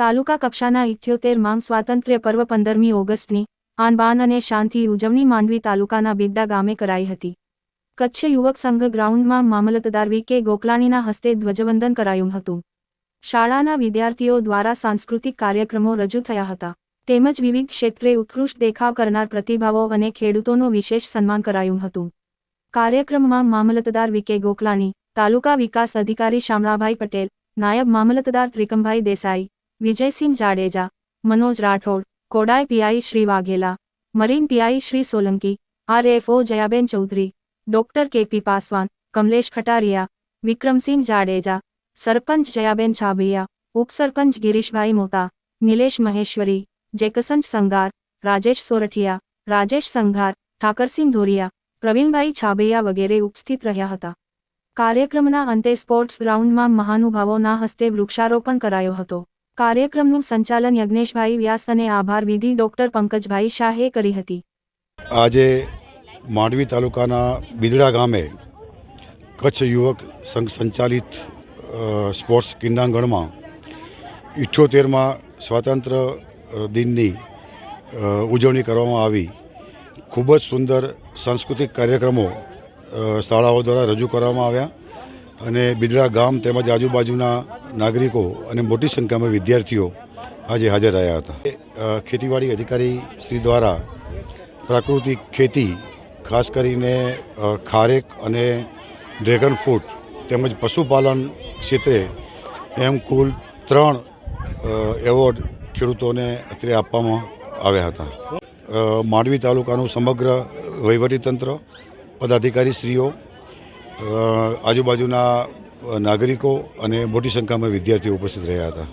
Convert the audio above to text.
તાલુકા કક્ષાના ઇઠ્યોતેર માંગ સ્વાતંત્ર્ય પર્વ પંદરમી ઓગસ્ટની આન બાન અને શાંતિ ઉજવણી માંડવી તાલુકાના બિદ્દા ગામે કરાઈ હતી. કચ્છ યુવક સંઘ ગ્રાઉન્ડમાં મામલતદાર વી. કે. ગોકલાણીના હસ્તે ધ્વજવંદન કરાયું હતું. શાળાના વિદ્યાર્થીઓ દ્વારા સાંસ્કૃતિક કાર્યક્રમો રજૂ થયા હતા. તેમજ વિવિધ ક્ષેત્રે ઉત્કૃષ્ટ દેખાવ કરનાર પ્રતિભાવો અને ખેડૂતોનું વિશેષ સન્માન કરાયું હતું. કાર્યક્રમમાં મામલતદાર વી. કે. ગોકલાણી, તાલુકા વિકાસ અધિકારી શામળાભાઈ પટેલ, નાયબ મામલતદાર Trikambhai Desai Vijaysinh Jadeja, Manoj Rathod Koday PI Shri Vaghela, marine PI Shri Solanki, RFO Jayaben Chaudhary, doctor KP Paswan, Kamlesh Khatariya, Vikramsinh Jadeja, sarpanch Jayaben Chhabhaiya, upsarpanch Girishbhai Mota, Nilesh Maheshwari જેકસંજ Sangar, Rajesh Sorathiya, Rajesh Sanghar, Thakarsinh Dhoriya, Pravinbhai Chhabaiya વગેરે ઉપસ્થિત રહ્યા હતા. કાર્યક્રમના અંતે sports ગ્રાઉન્ડમાં મહાનુભાવોના હસ્તે વૃક્ષારોપણ કરાયો હતો. કાર્યક્રમનું સંચાલન યજ્ઞેશભાઈ વ્યાસ અને આભાર વિધિ ડોક્ટર પંકજભાઈ શાહે કરી હતી. આજે માંડવી તાલુકાના બિદડા ગામે કચ્છ યુવક સંઘ સંચાલિત સ્પોર્ટ્સ ક્રીડાંગણમાં ઇઠ્યોતેરમાં સ્વાતંત્ર્ય દિનની ઉજવણી કરવામાં આવી. ખૂબ જ સુંદર સાંસ્કૃતિક કાર્યક્રમો શાળાઓ દ્વારા રજૂ કરવામાં આવ્યા અને બિદડા ગામ તેમજ આજુબાજુના નાગરિકો અને મોટી સંખ્યામાં વિદ્યાર્થીઓ આજે હાજર રહ્યા હતા. ખેતીવાડી અધિકારી શ્રી દ્વારા પ્રાકૃતિક ખેતી, ખાસ કરીને ખારેક અને ડ્રેગન ફ્રૂટ તેમજ પશુપાલન ક્ષેત્રે એમ કુલ ત્રણ એવોર્ડ ખેડૂતોને અત્રે આપવામાં આવ્યા હતા. માંડવી તાલુકાનું સમગ્ર વહીવટીતંત્ર, પદાધિકારીશ્રીઓ આજુબાજુના નાગરિકો અને મોટી સંખ્યામાં વિદ્યાર્થીઓ ઉપસ્થિત રહ્યા હતા.